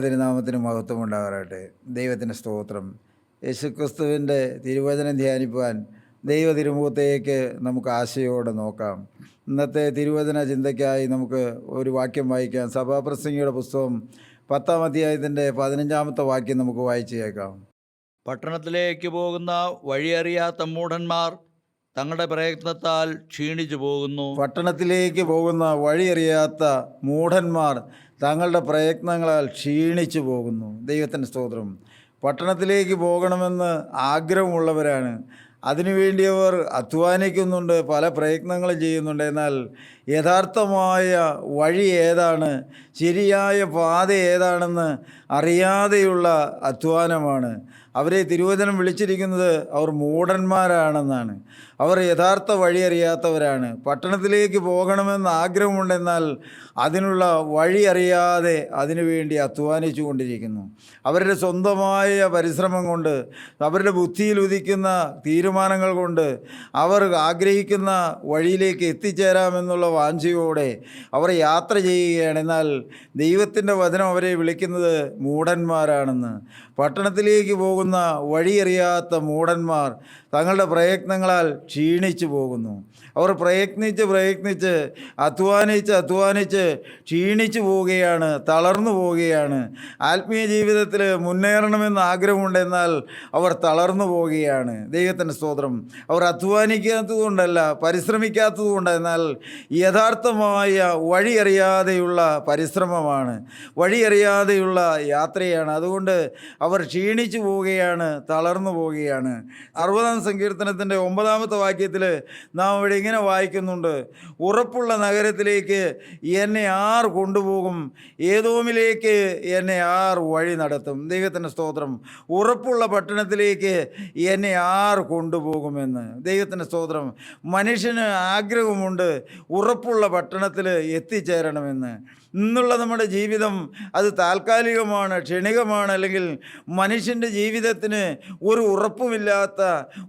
തിരുനാമത്തിന് മഹത്വം ഉണ്ടാകട്ടെ ദൈവത്തിന്റെ സ്തോത്രം. യേശുക്രിസ്തുവിന്റെ തിരുവചനം ധ്യാനിപ്പാൻ ദൈവ തിരുമുഖത്തേക്ക് നമുക്ക് ആശയോടെ നോക്കാം. ഇന്നത്തെ തിരുവചന ചിന്തയ്ക്കായി നമുക്ക് ഒരു വാക്യം വായിക്കാം. സഭാപ്രസംഗിയുടെ പുസ്തകം പത്താം അധ്യായത്തിന്റെ പതിനഞ്ചാമത്തെ വാക്യം നമുക്ക് വായിച്ചു കേൾക്കാം. പട്ടണത്തിലേക്ക് പോകുന്ന വഴിയറിയാത്ത മൂഢന്മാർ തങ്ങളുടെ പ്രയത്നത്താൽ ക്ഷീണിച്ചു പോകുന്നു. പട്ടണത്തിലേക്ക് പോകുന്ന വഴിയറിയാത്ത മൂഢന്മാർ തങ്ങളുടെ പ്രയത്നങ്ങളാൽ ക്ഷീണിച്ചു പോകുന്നു. ദൈവത്തിന്റെ സ്തോത്രം. പട്ടണത്തിലേക്ക് പോകണമെന്ന് ആഗ്രഹമുള്ളവരാണ്. അതിനുവേണ്ടി അവർ അധ്വാനിക്കുന്നുണ്ട് പല പ്രയത്നങ്ങളും ചെയ്യുന്നുണ്ട്. എന്നാൽ യഥാർത്ഥമായ വഴി ഏതാണ്? ശരിയായ പാത ഏതാണെന്ന് അറിയാതെയുള്ള അധ്വാനമാണ്. അവരെ തിരുവചനം വിളിച്ചിരിക്കുന്നത് അവർ മൂഢന്മാരാണെന്നാണ്. അവർ യഥാർത്ഥ വഴി അറിയാത്തവരാണ്. പട്ടണത്തിലേക്ക് പോകണമെന്ന് ആഗ്രഹമുണ്ടെന്നാൽ അതിനുള്ള വഴി അറിയാതെ അതിനുവേണ്ടി അധ്വാനിച്ചു കൊണ്ടിരിക്കുന്നു. അവരുടെ സ്വന്തമായ പരിശ്രമം കൊണ്ട് അവരുടെ ബുദ്ധിയിൽ ഉദിക്കുന്ന തീരുമാനങ്ങൾ കൊണ്ട് അവർ ആഗ്രഹിക്കുന്ന വഴിയിലേക്ക് എത്തിച്ചേരാമെന്നുള്ള വാഞ്ചയോടെ അവർ യാത്ര ചെയ്യുകയാണ്. എന്നാൽ ദൈവത്തിന്റെ വചനം അവരെ വിളിക്കുന്നത് മൂടന്മാരാണെന്ന് പട്ടണത്തിലേക്ക് പോകുന്ന വഴിയറിയാത്ത മൂഢന്മാർ തങ്ങളുടെ പ്രയത്നങ്ങളാൽ ക്ഷീണിച്ചു പോകുന്നു. അവർ പ്രയത്നിച്ച് പ്രയത്നിച്ച് അധ്വാനിച്ച് അധ്വാനിച്ച് ക്ഷീണിച്ചു പോവുകയാണ് തളർന്നു പോവുകയാണ്. ആത്മീയ ജീവിതത്തിൽ മുന്നേറണമെന്ന് ആഗ്രഹമുണ്ടെന്നാൽ അവർ തളർന്നു പോവുകയാണ്. ദൈവത്തിന്റെ സ്തോത്രം. അവർ അധ്വാനിക്കാത്തതുകൊണ്ടല്ല പരിശ്രമിക്കാത്തതുകൊണ്ട് എന്നാൽ യഥാർത്ഥമായ വഴിയറിയാതെയുള്ള പരിശ്രമമാണ് വഴിയറിയാതെയുള്ള യാത്രയാണ്. അതുകൊണ്ട് അവർ ക്ഷീണിച്ചു പോവുകയാണ് തളർന്നു പോവുകയാണ്. അറുപതാം സങ്കീർത്തനത്തിന്റെ ഒമ്പതാമത്തെ വാക്യത്തിൽ നാം ഇവിടെ ഇങ്ങനെ വായിക്കുന്നുണ്ട്. ഉറപ്പുള്ള നഗരത്തിലേക്ക് എന്നെ ആർ കൊണ്ടുപോകും? ഏതോമിലേക്ക് എന്നെ ആർ വഴി നടത്തും? ദൈവത്തിന്റെ സ്തോത്രം. ഉറപ്പുള്ള പട്ടണത്തിലേക്ക് എന്നെ ആർ കൊണ്ടുപോകുമെന്ന് ദൈവത്തിന്റെ സ്തോത്രം. മനുഷ്യന് ആഗ്രഹമുണ്ട് ഉറപ്പുള്ള പട്ടണത്തിൽ എത്തിച്ചേരണമെന്ന്. ഇന്നുള്ള നമ്മുടെ ജീവിതം അത് താൽക്കാലികമാണ് ക്ഷണികമാണ് അല്ലെങ്കിൽ മനുഷ്യന്റെ ജീവിതത്തിന് ഒരു ഉറപ്പുമില്ലാത്ത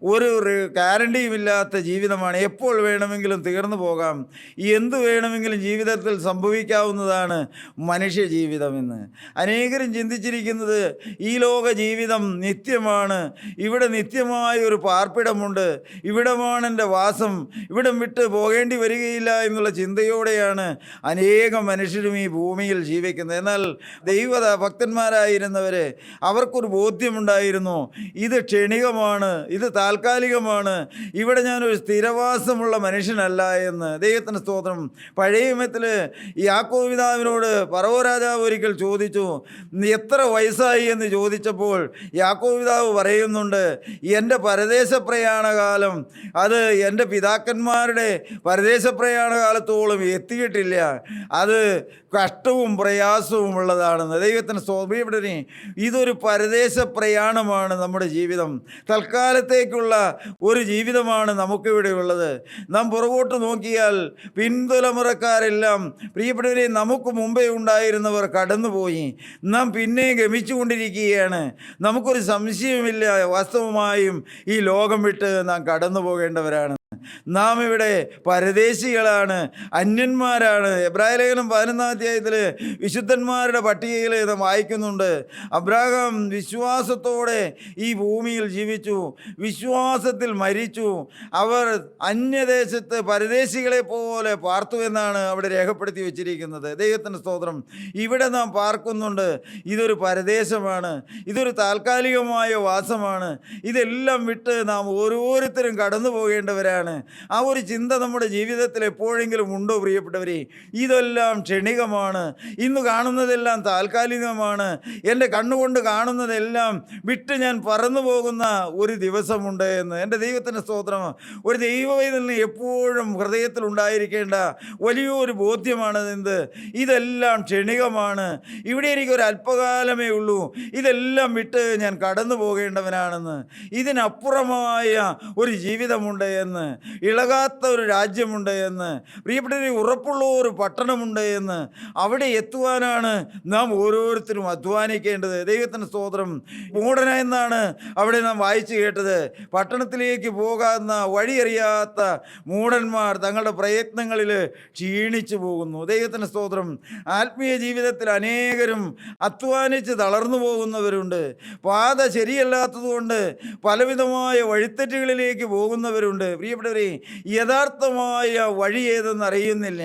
ഒരു ഗ്യാരണ്ടിയുമില്ലാത്ത ജീവിതമാണ്. എപ്പോൾ വേണമെങ്കിലും തീർന്നു പോകാം. എന്ത് വേണമെങ്കിലും ജീവിതത്തിൽ സംഭവിക്കാവുന്നതാണ് മനുഷ്യ ജീവിതമെന്ന് അനേകരും ചിന്തിച്ചിരിക്കുന്നത് ഈ ലോക ജീവിതം നിത്യമാണ്. ഇവിടെ നിത്യമായ ഒരു പാർപ്പിടമുണ്ട്. ഇവിടമാണ് എന്റെ വാസം. ഇവിടം വിട്ട് പോകേണ്ടി വരികയില്ല എന്നുള്ള ചിന്തയോടെയാണ് അനേകം മനുഷ്യരും ഈ ഭൂമിയിൽ ജീവിക്കുന്നത്. എന്നാൽ ദൈവത ഭക്തന്മാരായിരുന്നവർ അവർക്കൊരു ബോധ്യമുണ്ടായിരുന്നു. ഇത് ക്ഷണികമാണ് ഇത് താൽക്കാലികമാണ്. ഇവിടെ ഞാനൊരു സ്ഥിരവാസമുള്ള മനുഷ്യനല്ല എന്ന് ദൈവത്തിന് സ്തോത്രം. പഴയ നിയമത്തിൽ യാക്കോവിതാവിനോട് പറവോ രാജാവ് ഒരിക്കൽ ചോദിച്ചു എത്ര വയസ്സായി? എന്ന് ചോദിച്ചപ്പോൾ യാക്കോവിതാവ് പറയുന്നുണ്ട് എന്റെ പരദേശ പ്രയാണകാലം അത് എന്റെ പിതാക്കന്മാരുടെ പരദേശ പ്രയാണകാലത്തോളം എത്തിയിട്ടില്ല. അത് കഷ്ടവും പ്രയാസവും ഉള്ളതാണെന്ന്. ദൈവത്തിന് സ്വാമിയുടെ ഇതൊരു പരദേശ പ്രയാണമാണ് നമ്മുടെ ജീവിതം. തൽക്കാലത്തേക്കുള്ള ഒരു ജീവിതമാണ് നമുക്കിവിടെ ഉള്ളത്. നാം പുറകോട്ട് നോക്കിയാൽ പിൻതലമുറക്കാരെല്ലാം പ്രിയപ്പെട്ടവരെ നമുക്ക് മുമ്പേ ഉണ്ടായിരുന്നവർ കടന്നുപോയി. നാം പിന്നെ ഗമിച്ചുകൊണ്ടിരിക്കുകയാണ്. നമുക്കൊരു സംശയമില്ല വാസ്തവമായും ഈ ലോകം വിട്ട് നാം കടന്നു പോകേണ്ടവരാണ് നാം ഇവിടെ പരദേശികളാണ് അന്യന്മാരാണ്. എബ്രായ ലേഖനം പതിനൊന്നാം അധ്യായത്തിൽ വിശുദ്ധന്മാരുടെ പട്ടികയിൽ നാം വായിക്കുന്നുണ്ട്. അബ്രാഹാം വിശ്വാസത്തോടെ ഈ ഭൂമിയിൽ ജീവിച്ചു വിശ്വാസത്തിൽ മരിച്ചു. അവർ അന്യദേശത്ത് പരദേശികളെ പോലെ പാർത്തു എന്നാണ് അവിടെ രേഖപ്പെടുത്തി വെച്ചിരിക്കുന്നത്. ദൈവത്തിന്റെ സ്തോത്രം. ഇവിടെ നാം പാർക്കുന്നുണ്ട്. ഇതൊരു പരദേശമാണ്. ഇതൊരു താൽക്കാലികമായ വാസമാണ്. ഇതെല്ലാം വിട്ട് നാം ഓരോരുത്തരും കടന്നു പോകേണ്ടവരാണ് ആ ഒരു ചിന്ത നമ്മുടെ ജീവിതത്തിൽ എപ്പോഴെങ്കിലും ഉണ്ടോ പ്രിയപ്പെട്ടവരെ? ഇതെല്ലാം ക്ഷണികമാണ്. ഇന്ന് കാണുന്നതെല്ലാം താൽക്കാലികമാണ്. എന്റെ കണ്ണുകൊണ്ട് കാണുന്നതെല്ലാം വിട്ട് ഞാൻ പറന്നു പോകുന്ന ഒരു ദിവസമുണ്ട് എന്ന്. എന്റെ ദൈവത്തിന്റെ സ്തോത്രം ഒരു ദൈവവേദന എപ്പോഴും ഹൃദയത്തിൽ ഉണ്ടായിരിക്കേണ്ട വലിയൊരു ബോധ്യമാണ് എന്ത്? ഇതെല്ലാം ക്ഷണികമാണ്. ഇവിടെ എനിക്കൊരു അല്പകാലമേ ഉള്ളൂ. ഇതെല്ലാം വിട്ട് ഞാൻ കടന്നു പോകേണ്ടവനാണെന്ന് ഇതിനപ്പുറമായ ഒരു ജീവിതമുണ്ട് എന്ന്. ഇളകാത്ത ഒരു രാജ്യമുണ്ട് എന്ന് പ്രിയപ്പെട്ടവരെ ഉറപ്പുള്ള ഒരു പട്ടണമുണ്ട് എന്ന് അവിടെ എത്തുവാനാണ് നാം ഓരോരുത്തരും അധ്വാനിക്കേണ്ടത്. ദൈവത്തിന്റെ സ്തോത്രം. മൂടന എന്നാണ് അവിടെ നാം വായിച്ചു കേട്ടത്. പട്ടണത്തിലേക്ക് പോകാവുന്ന വഴിയറിയാത്ത മൂടന്മാർ തങ്ങളുടെ പ്രയത്നങ്ങളിൽ ക്ഷീണിച്ചു പോകുന്നു. ദൈവത്തിന്റെ സ്തോത്രം. ആത്മീയ ജീവിതത്തിൽ അനേകരും അധ്വാനിച്ച് തളർന്നു പോകുന്നവരുണ്ട്. പാത ശരിയല്ലാത്തതുകൊണ്ട് പലവിധമായ വഴിത്തെറ്റുകളിലേക്ക് പോകുന്നവരുണ്ട്. പ്രിയപ്പെട്ടവരെ യഥാർത്ഥമായ വഴി ഏതെന്ന് അറിയുന്നില്ല.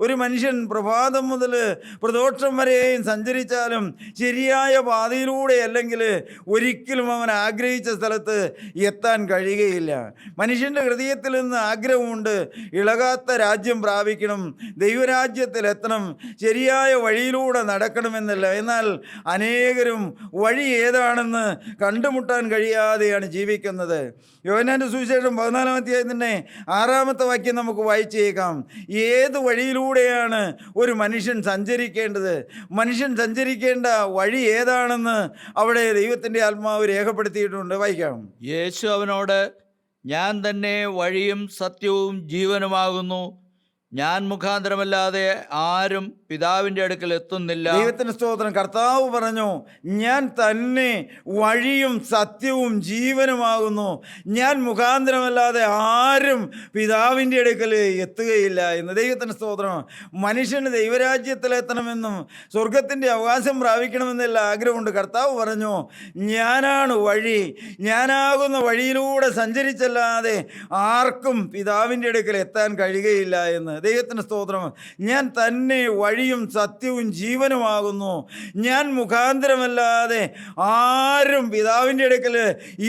ഒരു മനുഷ്യൻ പ്രഭാതം മുതൽ പ്രദോഷം വരെയും സഞ്ചരിച്ചാലും ശരിയായ പാതയിലൂടെ അല്ലെങ്കിൽ ഒരിക്കലും അവൻ ആഗ്രഹിച്ച സ്ഥലത്ത് എത്താൻ കഴിയുകയില്ല. മനുഷ്യന്റെ ഹൃദയത്തിൽ നിന്ന് ആഗ്രഹമുണ്ട് ഇളകാത്ത രാജ്യം പ്രാപിക്കണം ദൈവരാജ്യത്തിൽ എത്തണം ശരിയായ വഴിയിലൂടെ നടക്കണമെന്നല്ല. എന്നാൽ അനേകരും വഴി ഏതാണെന്ന് കണ്ടുമുട്ടാൻ കഴിയാതെയാണ് ജീവിക്കുന്നത്. യോനാന്റെ സുവിശേഷം പതിനാലാം അധ്യായത്തിന്റെ ആറാമത്തെ വാക്യം നമുക്ക് വായിച്ചേക്കാം. ഏത് വഴിയിലൂടെയാണ് ഒരു മനുഷ്യൻ സഞ്ചരിക്കേണ്ടത്? മനുഷ്യൻ സഞ്ചരിക്കേണ്ട വഴി ഏതാണെന്ന് അവിടെ ദൈവത്തിന്റെ ആത്മാവ് രേഖപ്പെടുത്തിയിട്ടുണ്ട്. വായിക്കാം. യേശു അവനോട് ഞാൻ തന്നെ വഴിയും സത്യവും ജീവനുമാകുന്നു. ഞാൻ മുഖാന്തരമല്ലാതെ ആരും പിതാവിന്റെ അടുക്കൽ എത്തുന്നില്ല. ദൈവത്തിന് സ്തോത്രം കർത്താവ് പറഞ്ഞു ഞാൻ തന്നെ വഴിയും സത്യവും ജീവനുമാകുന്നു. ഞാൻ മുഖാന്തരമല്ലാതെ ആരും പിതാവിന്റെ അടുക്കൽ എത്തുകയില്ല എന്ന് ദൈവത്തിന് സ്തോത്രം. മനുഷ്യന് ദൈവരാജ്യത്തിലെത്തണമെന്നും സ്വർഗത്തിന്റെ അവകാശം പ്രാപിക്കണമെന്നുള്ള ആഗ്രഹമുണ്ട്. കർത്താവ് പറഞ്ഞു ഞാനാണ് വഴി. ഞാനാകുന്ന വഴിയിലൂടെ സഞ്ചരിച്ചല്ലാതെ ആർക്കും പിതാവിന്റെ അടുക്കൽ എത്താൻ കഴിയുകയില്ല എന്ന് ദൈവത്തിന് സ്തോത്രം. ഞാൻ തന്നെ വഴിയും സത്യവും ജീവനുമാകുന്നു. ഞാൻ മുഖാന്തരമല്ലാതെ ആരും പിതാവിന്റെ അടുക്കൽ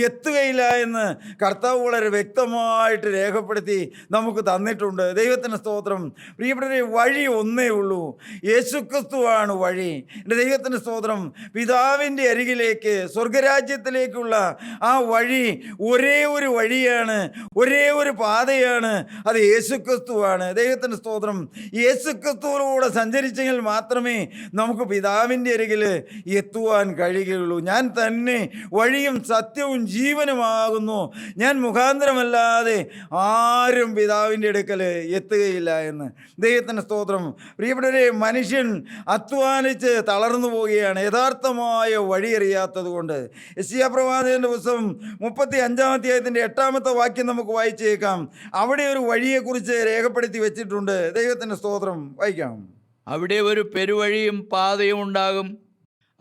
എത്തുകയില്ല എന്ന് കർത്താവ് വളരെ വ്യക്തമായിട്ട് രേഖപ്പെടുത്തി നമുക്ക് തന്നിട്ടുണ്ട്. ദൈവത്തിന് സ്തോത്രം. പ്രിയപ്പെട്ട വഴി ഒന്നേ ഉള്ളൂ. യേശുക്രിസ്തുവാണ് വഴി. എന്റെ ദൈവത്തിന് സ്തോത്രം പിതാവിന്റെ അരികിലേക്ക് സ്വർഗരാജ്യത്തിലേക്കുള്ള ആ വഴി ഒരേ ഒരു വഴിയാണ് ഒരേ ഒരു പാതയാണ്. അത് യേശുക്രിസ്തുവാണ്. ദൈവത്തിന് സ്തോത്രം യേശുക്രിസ്തുവിലൂടെ സഞ്ചരിച്ചെങ്കിൽ മാത്രമേ നമുക്ക് പിതാവിന്റെ അരികിൽ എത്തുവാൻ കഴിയുകയുള്ളൂ. ഞാൻ തന്നെ വഴിയും സത്യവും ജീവനുമാകുന്നു. ഞാൻ മുഖാന്തരമല്ലാതെ ആരും പിതാവിന്റെ അടുക്കൽ എത്തുകയില്ല എന്ന് ദൈവത്തിന്റെ സ്തോത്രം. പ്രിയപ്പെട്ടവരെ മനുഷ്യൻ അധ്വാനിച്ച് തളർന്നു പോവുകയാണ്. യഥാർത്ഥമായ വഴി അറിയാത്തത് കൊണ്ട്. എസ് പ്രവാചകന്റെ പുസ്തകം മുപ്പത്തി അഞ്ചാം അധ്യായത്തിന്റെ എട്ടാമത്തെ വാക്യം നമുക്ക് വായിച്ചേക്കാം. അവിടെ ഒരു വഴിയെക്കുറിച്ച് രേഖപ്പെടുത്തി വെച്ചിട്ടുണ്ട്. ദൈവത്തിന്റെ സ്തോത്രം വായിക്കാം. അവിടെ ഒരു പെരുവഴിയും പാതയും ഉണ്ടാകും.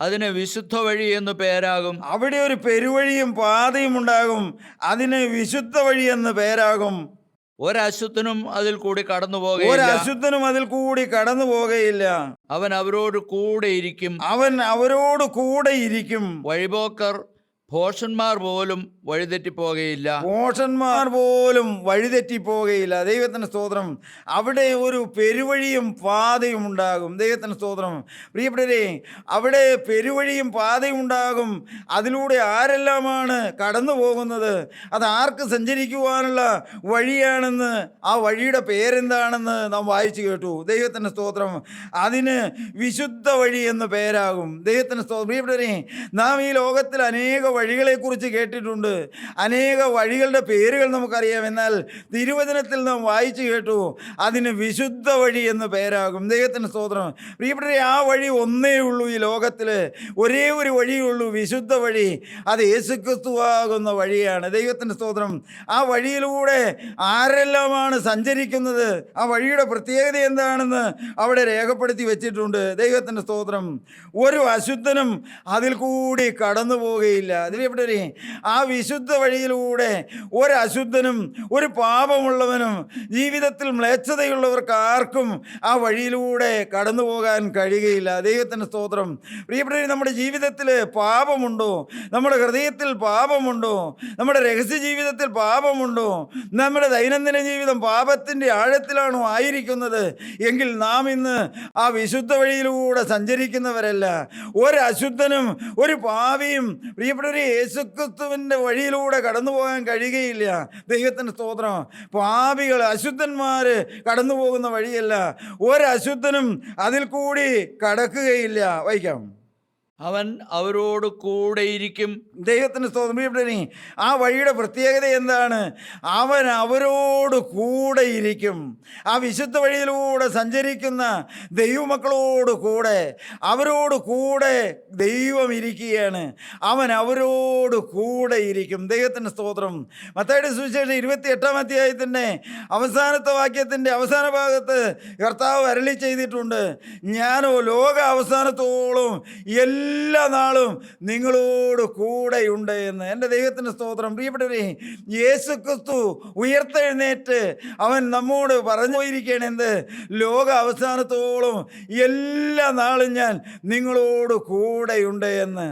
അതിന് വിശുദ്ധ വഴി എന്ന് പേരാകും. അവിടെ ഒരു പെരുവഴിയും പാതയും ഉണ്ടാകും. അതിന് വിശുദ്ധ വഴി എന്ന് പേരാകും. ഒരശുദ്ധനും അതിൽ കൂടി കടന്നു ഒരു ഒരശുദ്ധനും അശുദ്ധനും അതിൽ കൂടി കടന്നു പോകുകയില്ല അവൻ അവരോട് കൂടെ ഇരിക്കും. അവൻ അവരോട് കൂടെ ഇരിക്കും. വഴിപോക്കർ ഭോഷന്മാർ പോലും വഴിതെറ്റിപ്പോകയില്ല. പോഷന്മാർ പോലും വഴിതെറ്റിപ്പോകയില്ല. ദൈവത്തിന് സ്തോത്രം. അവിടെ ഒരു പെരുവഴിയും പാതയും ഉണ്ടാകും. ദൈവത്തിന് സ്തോത്രം. പ്രിയപ്പെട്ടവരെ അവിടെ പെരുവഴിയും പാതയും ഉണ്ടാകും. അതിലൂടെ ആരെല്ലാമാണ് കടന്നു പോകുന്നത്? അത് ആർക്ക് സഞ്ചരിക്കുവാനുള്ള വഴിയാണെന്ന് ആ വഴിയുടെ പേരെന്താണെന്ന് നാം വായിച്ചു കേട്ടു. ദൈവത്തിന്റെ സ്തോത്രം. അതിന് വിശുദ്ധ വഴി എന്ന് പേരാകും. ദൈവത്തിന്റെ സ്തോത്രം. പ്രിയപ്പെട്ടവരെ നാം ഈ ലോകത്തിൽ അനേക വഴികളെക്കുറിച്ച് കേട്ടിട്ടുണ്ട്. അനേക വഴികളുടെ പേരുകൾ നമുക്കറിയാം. എന്നാൽ തിരുവചനത്തിൽ നാം വായിച്ചു കേട്ടു അതിന് വിശുദ്ധ വഴി എന്ന് പേരാകും. ദൈവത്തിന് സ്തോത്രം. പ്രിയപ്പെട്ടവരെ ആ വഴി ഒന്നേ ഉള്ളൂ ഈ ലോകത്തിൽ. ഒരേ ഒരു വഴിയുള്ളൂ വിശുദ്ധ വഴി. അത് യേശുക്രിസ്തുവാകുന്ന വഴിയാണ്. ദൈവത്തിന്റെ സ്തോത്രം. ആ വഴിയിലൂടെ ആരെല്ലാമാണ് സഞ്ചരിക്കുന്നത്? ആ വഴിയുടെ പ്രത്യേകത എന്താണെന്ന് അവിടെ രേഖപ്പെടുത്തി വെച്ചിട്ടുണ്ട്. ദൈവത്തിന്റെ സ്തോത്രം. ഒരു അശുദ്ധനും അതിൽ കൂടി കടന്നു പോവുകയില്ല അതിലെവിടെ ആ വിശുദ്ധ വഴിയിലൂടെ ഒരു അശുദ്ധനും ഒരു പാപമുള്ളവനും ജീവിതത്തിൽ മ്ലേച്ഛതയുള്ളവർക്ക് ആർക്കും ആ വഴിയിലൂടെ കടന്നു പോകാൻ കഴിയുകയില്ല. ദൈവത്തിന്റെ സ്തോത്രം. പ്രിയപ്പെട്ടവർ നമ്മുടെ ജീവിതത്തിൽ പാപമുണ്ടോ? നമ്മുടെ ഹൃദയത്തിൽ പാപമുണ്ടോ? നമ്മുടെ രഹസ്യ ജീവിതത്തിൽ പാപമുണ്ടോ? നമ്മുടെ ദൈനംദിന ജീവിതം പാപത്തിന്റെ ആഴത്തിലാണോ ആയിരിക്കുന്നത്? എങ്കിൽ നാം ഇന്ന് ആ വിശുദ്ധ വഴിയിലൂടെ സഞ്ചരിക്കുന്നവരല്ല. ഒരു അശുദ്ധനും ഒരു പാവിയും പ്രിയപ്പെട്ടവരെ യേശുക്രിസ്തുവിന്റെ വഴിയിലൂടെ കടന്നു പോകാൻ കഴിയുകയില്ല. ദൈവത്തിന്റെ സ്തോത്രം. പാപികൾ അശുദ്ധന്മാർ കടന്നു പോകുന്ന വഴിയല്ല. ഒരശുദ്ധനും അതിൽ കൂടി കടക്കുകയില്ല. വായിക്കാം. അവൻ അവരോട് കൂടെയിരിക്കും. ദൈവത്തിന് സ്തോത്രം. ആ വഴിയുടെ പ്രത്യേകത എന്താണ്? അവൻ അവരോട് കൂടെയിരിക്കും. ആ വിശുദ്ധ വഴിയിലൂടെ സഞ്ചരിക്കുന്ന ദൈവമക്കളോട് കൂടെ അവരോട് കൂടെ ദൈവം ഇരിക്കുകയാണ്. അവൻ അവരോട് കൂടെ ഇരിക്കും സ്തോത്രം. മത്തായിട്ട് സുവിശേഷം ഇരുപത്തി എട്ടാം അധ്യായത്തിന്റെ അവസാനത്തെ വാക്യത്തിന്റെ അവസാന ഭാഗത്ത് കർത്താവ് അരളി ചെയ്തിട്ടുണ്ട്. ഞാനോ ലോക അവസാനത്തോളം എല്ലാ നാളും നിങ്ങളോട് കൂടെയുണ്ട് എന്ന് എന്റെ ദൈവത്തിന്റെ സ്തോത്രം. പ്രിയപ്പെട്ടവരെ യേശു ക്രിസ്തു ഉയർത്തെഴുന്നേറ്റ് അവൻ നമ്മോട് പറഞ്ഞു പോയിരിക്കുകയാണ് എന്ത്? ലോക അവസാനത്തോളം എല്ലാ നാളും ഞാൻ നിങ്ങളോട് കൂടെയുണ്ട് എന്ന്.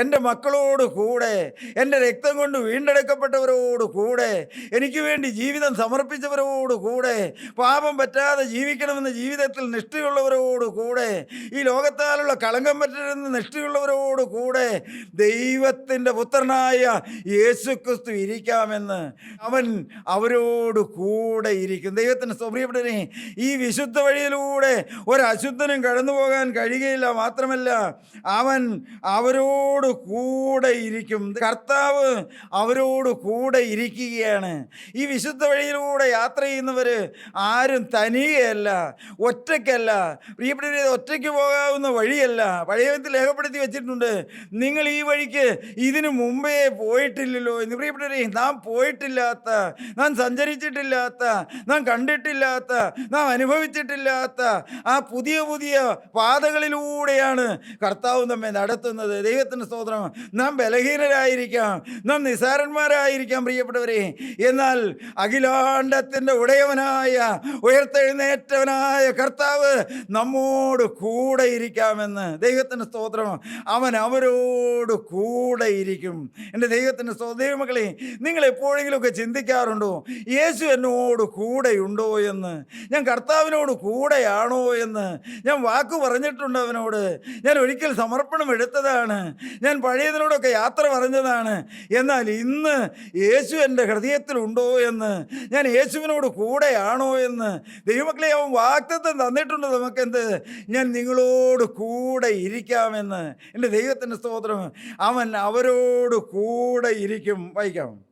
എന്റെ മക്കളോട് കൂടെ എന്റെ രക്തം കൊണ്ട് വീണ്ടെടുക്കപ്പെട്ടവരോട് കൂടെ എനിക്ക് വേണ്ടി ജീവിതം സമർപ്പിച്ചവരോട് കൂടെ പാപം പറ്റാതെ ജീവിക്കണമെന്ന് ജീവിതത്തിൽ നിഷ്ഠയുള്ളവരോട് കൂടെ ഈ ലോകത്താലുള്ള കളങ്കം പറ്റരുന്ന നിഷ്ഠയുള്ളവരോട് കൂടെ ദൈവത്തിന്റെ പുത്രനായ യേശുക്രിസ്തു ഇരിക്കാമെന്ന് അവൻ അവരോട് കൂടെ ഇരിക്കും. ദൈവത്തിന് സ്വപ്രിയപ്പെട്ടനെ ഈ വിശുദ്ധ വഴിയിലൂടെ ഒരശുദ്ധനും കടന്നു പോകാൻ കഴിയുകയില്ല. മാത്രമല്ല അവൻ അവരോട് കൂടെ ഇരിക്കും. കർത്താവ് അവരോട് കൂടെ ഇരിക്കുകയാണ്. ഈ വിശുദ്ധ വഴിയിലൂടെ യാത്ര ചെയ്യുന്നവർ ആരും തനിയല്ല ഒറ്റയ്ക്കല്ല. പ്രിയപ്പെട്ടവരെ ഒറ്റയ്ക്ക് പോകാവുന്ന വഴിയല്ല. പഴയത്തിൽ രേഖപ്പെടുത്തി വെച്ചിട്ടുണ്ട്. നിങ്ങൾ ഈ വഴിക്ക് ഇതിനു മുമ്പേ പോയിട്ടില്ലല്ലോ എന്ന്. പ്രിയപ്പെട്ടവരെ നാം പോയിട്ടില്ലാത്ത നാം സഞ്ചരിച്ചിട്ടില്ലാത്ത നാം കണ്ടിട്ടില്ലാത്ത നാം അനുഭവിച്ചിട്ടില്ലാത്ത ആ പുതിയ പുതിയ പാതകളിലൂടെയാണ് കർത്താവ് നമ്മെ നടത്തുന്നത്. ദൈവത്തിന്റെ സ്തോത്രം നാം ബലഹീനരായിരിക്കാം നാം നിസാരന്മാരായിരിക്കാം പ്രിയപ്പെട്ടവരെ. എന്നാൽ അഖിലാണ്ടത്തിന്റെ ഉടയവനായ ഉയർത്തെഴുന്നേറ്റവനായ കർത്താവ് നമ്മോട് കൂടെ ഇരിക്കാമെന്ന് ദൈവത്തിന്റെ സ്തോത്രം അവൻ അവരോട് കൂടെ ഇരിക്കും എന്റെ ദൈവത്തിന്റെ സ്തോ ദൈവമക്കളെ നിങ്ങൾ എപ്പോഴെങ്കിലുമൊക്കെ ചിന്തിക്കാറുണ്ടോ? യേശു എന്നോട് കൂടെയുണ്ടോ എന്ന്? ഞാൻ കർത്താവിനോട് കൂടെയാണോ എന്ന്? ഞാൻ വാക്ക് പറഞ്ഞിട്ടുണ്ട് അവനോട്. ഞാൻ ഒരിക്കൽ സമർപ്പണം എടുത്തതാണ്. ഞാൻ പഴയതിനോടൊക്കെ യാത്ര പറഞ്ഞതാണ്. എന്നാൽ ഇന്ന് യേശു എന്റെ ഹൃദയത്തിലുണ്ടോ എന്ന്? ഞാൻ യേശുവിനോട് കൂടെയാണോ എന്ന്? ദൈവമക്കളെ അവൻ വാക്തത്വം തന്നിട്ടുണ്ട് നമുക്കെന്ത്? ഞാൻ നിങ്ങളോട് കൂടെ ഇരിക്കാമെന്ന് എന്റെ ദൈവത്തിന്റെ സ്തോത്രം അവൻ അവരോട് കൂടെ ഇരിക്കും. വായിക്കാം.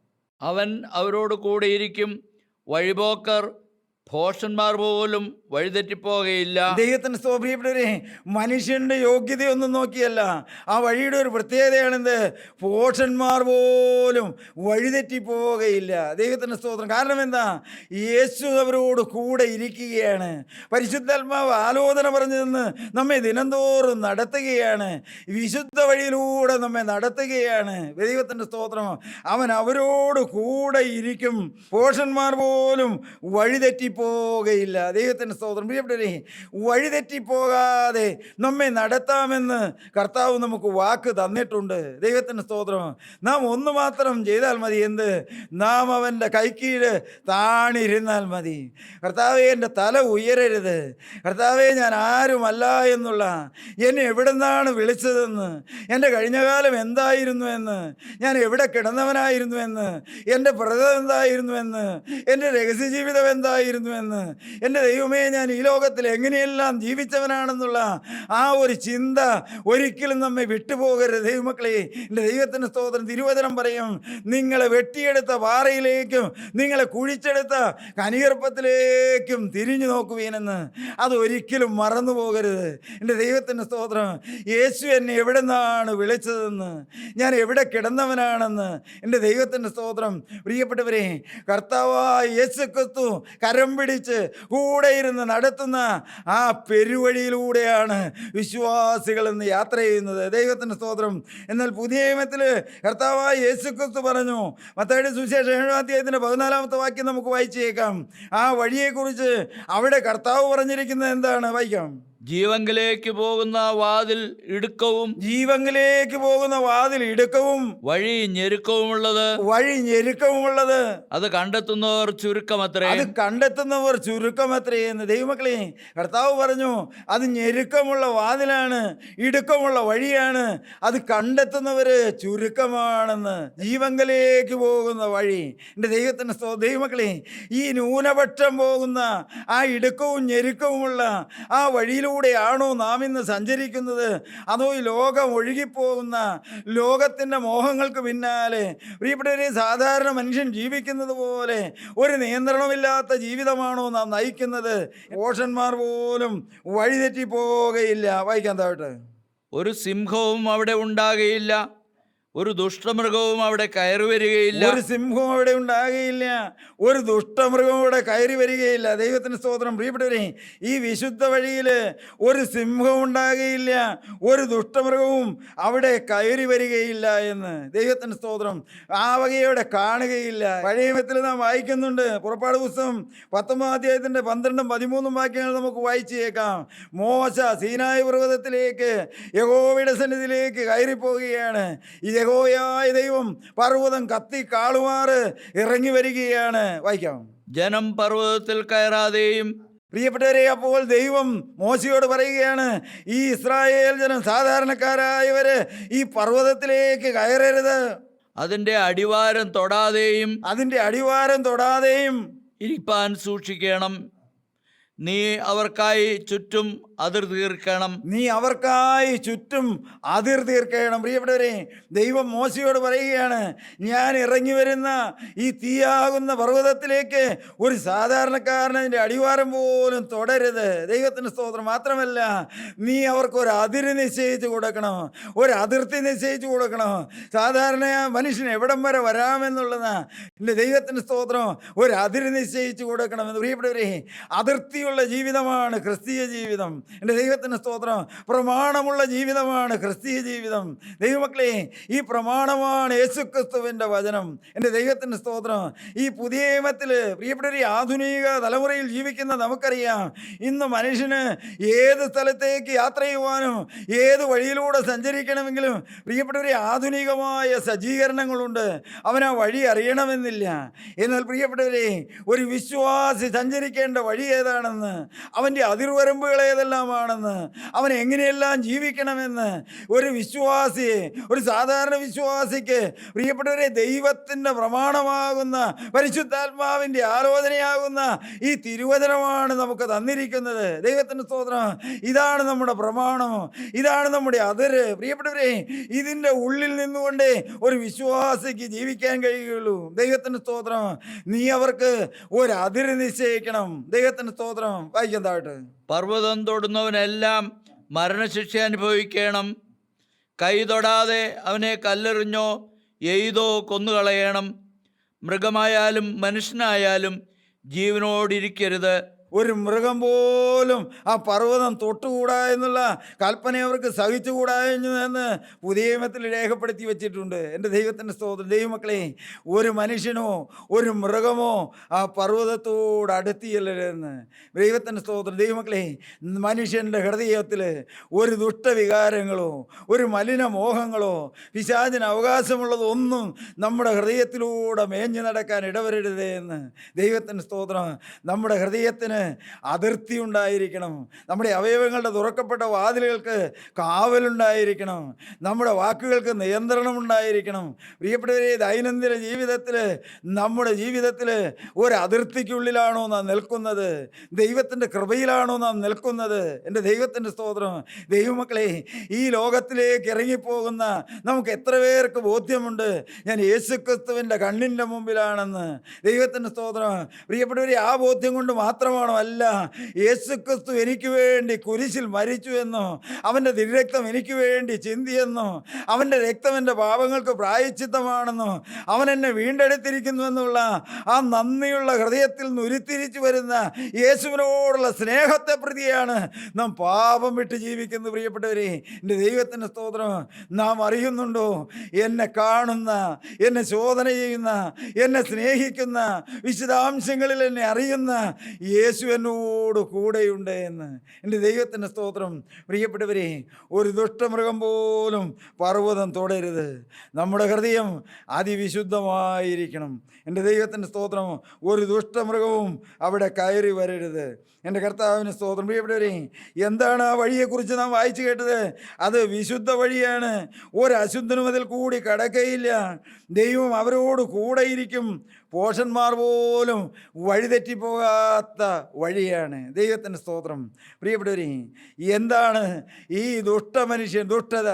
അവൻ അവരോട് കൂടെ ഇരിക്കും. വഴിപോക്കർ ഭോഷന്മാർ പോലും വഴിതെറ്റിപ്പോകയില്ല. ദൈവത്തിന് സ്തോപ്രിയപ്പെട്ടവരെ മനുഷ്യന്റെ യോഗ്യതയൊന്നും നോക്കിയല്ല. ആ വഴിയുടെ ഒരു പ്രത്യേകതയാണെന്ത്? പോഷന്മാർ പോലും വഴിതെറ്റിപ്പോവുകയില്ല ദൈവത്തിന്റെ സ്തോത്രം. കാരണം എന്താ? യേശു അവരോട് കൂടെ ഇരിക്കുകയാണ്. പരിശുദ്ധാത്മാവ് ആലോചന പറഞ്ഞു നിന്ന് നമ്മെ ദിനംതോറും നടത്തുകയാണ്. വിശുദ്ധ വഴിയിലൂടെ നമ്മെ നടത്തുകയാണ്. ദൈവത്തിന്റെ സ്തോത്രം. അവൻ അവരോട് കൂടെ ഇരിക്കും. പോഷന്മാർ പോലും വഴിതെറ്റിപ്പോകയില്ല ദൈവത്തിന്റെ സ്തോത്രം. പ്രിയപ്പെട്ടവരെ വഴിതെറ്റിപ്പോകാതെ നമ്മെ നടത്താമെന്ന് കർത്താവ് നമുക്ക് വാക്ക് തന്നിട്ടുണ്ട്. ദൈവത്തിന്റെ സ്തോത്രം. നാം ഒന്ന് മാത്രം ചെയ്താൽ മതി. എന്ത്? നാം അവന്റെ കൈക്കീഴ് താണിരുന്നാൽ മതി. കർത്താവെ എന്റെ തല ഉയരരുത്. കർത്താവെ ഞാൻ ആരുമല്ല എന്നുള്ള എന്നെ എവിടെ നിന്നാണ് വിളിച്ചതെന്ന്? എന്റെ കഴിഞ്ഞകാലം എന്തായിരുന്നു എന്ന്? ഞാൻ എവിടെ കിടന്നവനായിരുന്നു എന്ന്? എന്റെ വ്രതം എന്തായിരുന്നു എന്ന്? എന്റെ രഹസ്യ ജീവിതം എന്തായിരുന്നു എന്ന് എന്റെ ദൈവമേ ഞാൻ ഈ ലോകത്തിൽ എങ്ങനെയെല്ലാം ജീവിച്ചവനാണെന്നുള്ള ആ ഒരു ചിന്ത ഒരിക്കലും നമ്മെ വിട്ടുപോകരുത്. ദൈവമക്കളെ എന്റെ ദൈവത്തിന്റെ സ്തോത്രം തിരുവചനം പറയും. നിങ്ങളെ വെട്ടിയെടുത്ത പാറയിലേക്കും നിങ്ങളെ കുഴിച്ചെടുത്ത കനികർപ്പത്തിലേക്കും തിരിഞ്ഞു നോക്കുവീനെന്ന്. അത് ഒരിക്കലും മറന്നു പോകരുത്. എന്റെ ദൈവത്തിന്റെ സ്തോത്രം യേശു എന്നെ എവിടെ നിന്നാണ് വിളിച്ചതെന്ന്. ഞാൻ എവിടെ കിടന്നവനാണെന്ന് എന്റെ ദൈവത്തിന്റെ സ്തോത്രം. പ്രിയപ്പെട്ടവരെ കർത്താവായ യേശു ക്രിസ്തു കരം പിടിച്ച് കൂടെ ഇരുന്ന് നടത്തുന്ന ആ പെരുവഴിയിലൂടെയാണ് വിശ്വാസികൾ ഇന്ന് യാത്ര ചെയ്യുന്നത്. ദൈവത്തിന്റെ സ്തോത്രം. എന്നാൽ പുതിയ നിയമത്തിൽ കർത്താവായ യേശു ക്രിസ്തു പറഞ്ഞു മത്തയുടെ സുവിശേഷം ഏഴാം അധ്യായത്തിന്റെ പതിനാലാമത്തെ വാക്യം നമുക്ക് വായിച്ചേക്കാം ആ വഴിയെക്കുറിച്ച് അവിടെ കർത്താവ് പറഞ്ഞിരിക്കുന്നത് എന്താണ്? വായിക്കാം. ജീവങ്കിലേക്ക് പോകുന്ന വാതിൽ ഇടുക്കവും ജീവങ്കിലേക്ക് പോകുന്ന വാതിൽ ഇടുക്കവും വഴി ഞെരുക്കവുമുള്ളത്. വഴി ഞെരുക്കവുമുള്ളത്. അത് കണ്ടെത്തുന്നവർ ചുരുക്കമത്രേ? അത് കണ്ടെത്തുന്നവർ ചുരുക്കമത്രയെന്ന് ദൈവമക്കളെ കർത്താവ് പറഞ്ഞു അത് ഞെരുക്കമുള്ള വാതിലാണ് ഇടുക്കമുള്ള വഴിയാണ്. അത് കണ്ടെത്തുന്നവർ ചുരുക്കമാണെന്ന്. ജീവങ്കിലേക്ക് പോകുന്ന വഴി. എന്റെ ദൈവത്തിന് ദൈവമക്കളെ ഈ ന്യൂനപക്ഷം പോകുന്ന ആ ഇടുക്കവും ഞെരുക്കവുമുള്ള ആ വഴിയിലൂടെ വഴിയിലൂടെയാണോ നാം ഇന്ന് സഞ്ചരിക്കുന്നത്? അതോ ഈ ലോകം ഒഴുകിപ്പോകുന്ന ലോകത്തിന്റെ മോഹങ്ങൾക്ക് പിന്നാലെ ഒരു സാധാരണ മനുഷ്യൻ ജീവിക്കുന്നത് പോലെ ഒരു നിയന്ത്രണമില്ലാത്ത ജീവിതമാണോ നാം നയിക്കുന്നത്? ഓഷന്മാർ പോലും വഴിതെറ്റി പോവുകയില്ല വായിക്കാൻ താവട്ടെ ഒരു സിംഹവും അവിടെ ഉണ്ടാകുകയില്ല ഒരു ദുഷ്ടമൃഗവും അവിടെ കയറി വരികയില്ല. ഒരു സിംഹവും അവിടെ ഉണ്ടാകുകയില്ല. ഒരു ദുഷ്ടമൃഗവും അവിടെ കയറി വരികയില്ല. ദൈവത്തിന് സ്തോത്രം. പ്രിയപ്പെട്ടവരെ ഈ വിശുദ്ധ വഴിയിൽ ഒരു സിംഹവും ഉണ്ടാകുകയില്ല. ഒരു ദുഷ്ടമൃഗവും അവിടെ കയറി വരികയില്ല എന്ന് ദൈവത്തിന് സ്തോത്രം. ആ വകയോടെ കാണുകയില്ല. പഴയ നിയമത്തിൽ നാം വായിക്കുന്നുണ്ട്. പുറപ്പാട് പുസ്തകം പത്തൊമ്പതാം അധ്യായത്തിന്റെ പന്ത്രണ്ടും പതിമൂന്നും വാക്യങ്ങൾ നമുക്ക് വായിച്ചു കേൾക്കാം മോശ സീനായ പർവതത്തിലേക്ക് യഹോവയുടെ സന്നിധിയിലേക്ക് കയറിപ്പോവുകയാണ് ഈ യഹോയായ ദൈവം പർവതം കത്തി കാളുമാറ് ഇറങ്ങി വരികയാണ്. വായിക്കാം. ജനം പർവതത്തിൽ കയറാതെയും പ്രിയപ്പെട്ടവരെ അപ്പോൾ ദൈവം മോശയോട് പറയുകയാണ് ഈ ഇസ്രായേൽ ജനം സാധാരണക്കാരായവർ ഈ പർവതത്തിലേക്ക് കയറരുത്. അതിന്റെ അടിവാരം തൊടാതെയും അതിന്റെ അടിവാരം തൊടാതെയും ഇരിപ്പാൻ സൂക്ഷിക്കണം. നീ അവർക്കായി ചുറ്റും അതിർ തീർക്കണം. നീ അവർക്കായി ചുറ്റും അതിർ തീർക്കണം. പ്രിയപ്പെട്ടവരെ ദൈവം മോശയോട് പറയുകയാണ് ഞാൻ ഇറങ്ങി വരുന്ന ഈ തീയാകുന്ന പർവതത്തിലേക്ക് ഒരു സാധാരണക്കാരനതിന്റെ അടിവാരം പോലും തുടരുത്. ദൈവത്തിന്റെ സ്തോത്രം മാത്രമല്ല നീ അവർക്ക് ഒരു അതിർ നിശ്ചയിച്ച് കൊടുക്കണം. ഒരു അതിർത്തി നിശ്ചയിച്ച് കൊടുക്കണം. സാധാരണ മനുഷ്യൻ എവിടം വരെ വരാമെന്നുള്ളത് എന്റെ ദൈവത്തിന്റെ സ്തോത്രം. ഒരു അതിർ നിശ്ചയിച്ച് കൊടുക്കണം. എന്ന് പ്രിയപ്പെട്ടവരെ അതിർത്തിയുള്ള ജീവിതമാണ് ക്രിസ്തീയ ജീവിതം. എന്റെ ദൈവത്തിന് സ്തോത്രം. പ്രമാണമുള്ള ജീവിതമാണ് ക്രിസ്തീയ ജീവിതം. ദൈവമക്കളെ ഈ പ്രമാണമാണ് യേശുക്രിസ്തുവിന്റെ വചനം. എന്റെ ദൈവത്തിന് സ്തോത്രം. ഈ പുതിയ നിയമത്തിൽ പ്രിയപ്പെട്ട ഈ ആധുനിക തലമുറയിൽ ജീവിക്കുന്ന നമുക്കറിയാം ഇന്ന് മനുഷ്യന് ഏത് സ്ഥലത്തേക്ക് യാത്ര ചെയ്യുവാനും ഏത് വഴിയിലൂടെ സഞ്ചരിക്കണമെങ്കിലും പ്രിയപ്പെട്ടവരെ ആധുനികമായ സജ്ജീകരണങ്ങളുണ്ട്. അവൻ ആ വഴി അറിയണമെന്നില്ല. എന്നാൽ പ്രിയപ്പെട്ടവരെ ഒരു വിശ്വാസി സഞ്ചരിക്കേണ്ട വഴി ഏതാണെന്ന് അവന്റെ അതിർവരമ്പുകൾ ഏതെല്ലാമാണെന്ന് അവൻ എങ്ങനെയെല്ലാം ജീവിക്കണമെന്ന് ഒരു വിശ്വാസി ഒരു സാധാരണ വിശ്വാസിക്ക് പ്രിയപ്പെട്ടവരെ ദൈവത്തിന്റെ പ്രമാണമാകുന്ന പരിശുദ്ധാത്മാവിന്റെ ആലോചനയാകുന്ന ഈ തിരുവചനമാണ് നമുക്ക് തന്നിരിക്കുന്നത്. ദൈവത്തിന്റെ സ്തോത്രം. ഇതാണ് നമ്മുടെ പ്രമാണം. ഇതാണ് നമ്മുടെ അതിര്. പ്രിയപ്പെട്ടവരെ ഇതിന്റെ ഉള്ളിൽ നിന്നുകൊണ്ട് ഒരു വിശ്വാസിക്ക് ജീവിക്കാൻ കഴിയുകയുള്ളൂ. ദൈവത്തിന്റെ സ്തോത്രം. നീ അവർക്ക് ഒരു അതിര് നിശ്ചയിക്കണം. ദൈവത്തിന്റെ സ്തോത്രം. വായിക്കാൻ താഴട്ട്. പർവതം തൊടുന്നവനെല്ലാം മരണശിക്ഷ അനുഭവിക്കണം. കൈ തൊടാതെ അവനെ കല്ലെറിഞ്ഞോ എയ്തോ കൊന്നുകളയണം. മൃഗമായാലും മനുഷ്യനായാലും ജീവനോടിരിക്കരുത്. ഒരു മൃഗം പോലും ആ പർവതം തൊട്ടുകൂടാ എന്നുള്ള കൽപ്പന അവർക്ക് സഹിച്ചുകൂടാ എന്ന് പുതിയ രേഖപ്പെടുത്തി വെച്ചിട്ടുണ്ട്. എന്റെ ദൈവത്തിന്റെ സ്തോത്രം. ദൈവമക്കളെ ഒരു മനുഷ്യനോ ഒരു മൃഗമോ ആ പർവതത്തോട് അടുത്തിയല്ലെന്ന് ദൈവത്തിന്റെ സ്തോത്രം. ദൈവമക്കളെ മനുഷ്യന്റെ ഹൃദയത്തിൽ ഒരു ദുഷ്ടവികാരങ്ങളോ ഒരു മലിനമോഹങ്ങളോ പിശാചിന് അവകാശമുള്ളതൊന്നും നമ്മുടെ ഹൃദയത്തിലൂടെ മേഞ്ഞു നടക്കാൻ ഇടവരരുതേ എന്ന് ദൈവത്തിന്റെ സ്തോത്രം. നമ്മുടെ ഹൃദയത്തിന് അതിർത്തി ഉണ്ടായിരിക്കണം നമ്മുടെ അവയവങ്ങളുടെ തുറക്കപ്പെട്ട വാതിലുകൾക്ക് കാവലുണ്ടായിരിക്കണം. നമ്മുടെ വാക്കുകൾക്ക് നിയന്ത്രണം ഉണ്ടായിരിക്കണം പ്രിയപ്പെട്ടവരെ ദൈനംദിന ജീവിതത്തിൽ നമ്മുടെ ജീവിതത്തിൽ ഒരു നാം നിൽക്കുന്നത്? ദൈവത്തിന്റെ കൃപയിലാണോ നാം നിൽക്കുന്നത്? എന്റെ ദൈവത്തിന്റെ സ്തോത്രം. ദൈവമക്കളെ ഈ ലോകത്തിലേക്ക് ഇറങ്ങിപ്പോകുന്ന നമുക്ക് എത്ര പേർക്ക് ബോധ്യമുണ്ട്? ഞാൻ യേശുക്രിസ്തുവിന്റെ കണ്ണിന്റെ മുമ്പിലാണെന്ന്. ദൈവത്തിന്റെ സ്തോത്രം. പ്രിയപ്പെട്ടവരെ ആ ബോധ്യം കൊണ്ട് മാത്രമാണോ അല്ല യേശുക്രിസ്തു എനിക്ക് വേണ്ടി കുരിശിൽ മരിച്ചു എന്നോ അവന്റെ തിരുരക്തം എനിക്ക് വേണ്ടി ചിന്തിയെന്നോ അവന്റെ രക്തം എന്റെ പാപങ്ങൾക്ക് പ്രായച്ചിത്തമാണെന്നോ അവൻ എന്നെ വീണ്ടെടുത്തിരിക്കുന്നു എന്നുള്ള ആ നന്ദിയുള്ള ഹൃദയത്തിൽ നിന്ന് ഉരുത്തിരിച്ചു വരുന്ന യേശുവിനോടുള്ള സ്നേഹത്തെ പ്രതിയാണ് നാം പാപം വിട്ട് ജീവിക്കുന്നത്. പ്രിയപ്പെട്ടവരെ എന്റെ ദൈവത്തിന്റെ സ്തോത്രം നാം അറിയുന്നുണ്ടോ? എന്നെ കാണുന്ന എന്നെ ശോധന ചെയ്യുന്ന എന്നെ സ്നേഹിക്കുന്ന വിശദാംശങ്ങളിൽ എന്നെ അറിയുന്ന യേശു എന്നോട് കൂടെയുണ്ട് എന്ന്. എന്റെ ദൈവത്തിന്റെ സ്തോത്രം. പ്രിയപ്പെട്ടവരെ ഒരു ദുഷ്ടമൃഗം പോലും പർവതം തൊടരുത്. നമ്മുടെ ഹൃദയം അതിവിശുദ്ധമായിരിക്കണം. എന്റെ ദൈവത്തിന്റെ സ്തോത്രം ഒരു ദുഷ്ടമൃഗവും അവിടെ കയറി വരരുത്. എന്റെ കർത്താവിന് സ്തോത്രം. പ്രിയപ്പെട്ടവരെ എന്താണ് ആ വഴിയെക്കുറിച്ച് നാം വായിച്ചു കേട്ടത്? അത് വിശുദ്ധ വഴിയാണ്. ഒരു അശുദ്ധനും അതിൽ കൂടി കടക്കയില്ല. ദൈവം അവരോട് കൂടെയിരിക്കും. പോഷന്മാർ പോലും വഴിതെറ്റിപ്പോകാത്ത വഴിയാണ്. ദൈവത്തിന്റെ സ്തോത്രം. പ്രിയപ്പെട്ടവരെ എന്താണ് ഈ ദുഷ്ടമനുഷ്യൻ ദുഷ്ടത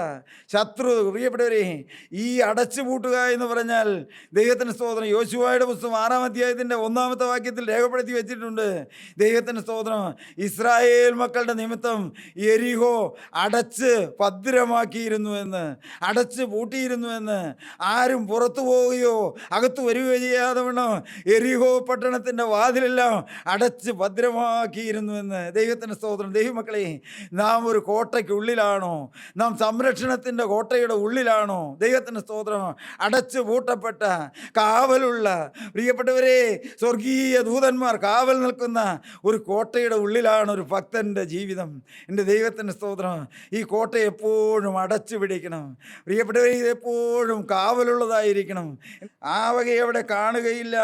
ശത്രു? പ്രിയപ്പെട്ടവരെ ഈ അടച്ചുപൂട്ടുക എന്ന് പറഞ്ഞാൽ ദൈവത്തിന്റെ സ്തോത്രം. യോശുവായുടെ പുസ്തകം ആറാം അധ്യായത്തിന്റെ ഒന്നാമത്തെ വാക്യത്തിൽ രേഖപ്പെടുത്തി വെച്ചിട്ടുണ്ട്. ദൈവത്തിന്റെ സ്തോത്രം ഇസ്രായേൽ മക്കളുടെ നിമിത്തം എരിഹോ അടച്ച് ഭദ്രമാക്കിയിരുന്നു എന്ന് അടച്ച് പൂട്ടിയിരുന്നു എന്ന് ആരും പുറത്തു പോവുകയോ അകത്ത് വരികയോ ചെയ്യാതെ വേണം എരിഹോ പട്ടണത്തിന്റെ വാതിലെല്ലാം അടച്ച് ഭദ്രമാക്കിയിരുന്നു എന്ന് ദൈവത്തിന്റെ സ്തോത്രം. ദൈവമക്കളെ നാം ഒരു കോട്ടയ്ക്കുള്ളിലാണോ നാം സംരക്ഷണത്തിന്റെ കോട്ടയുടെ ഉള്ളിലാണോ? ദൈവത്തിന്റെ സ്തോത്രം. അടച്ചു പൂട്ടപ്പെട്ട കാവലുള്ള പ്രിയപ്പെട്ടവരെ സ്വർഗീയ ദൂതന്മാർ കാവൽ നിൽക്കുന്ന ഒരു കോട്ടയുടെ ഉള്ളിലാണ് ഒരു ഭക്തന്റെ ജീവിതം. എന്റെ ദൈവത്തിന്റെ സ്തോത്രം ഈ കോട്ട എപ്പോഴും അടച്ചു പിടിക്കണം. പ്രിയപ്പെട്ടവരെ ഇതെപ്പോഴും കാവലുള്ളതായിരിക്കണം. ആ വക അവിടെ കാണുകയില്ല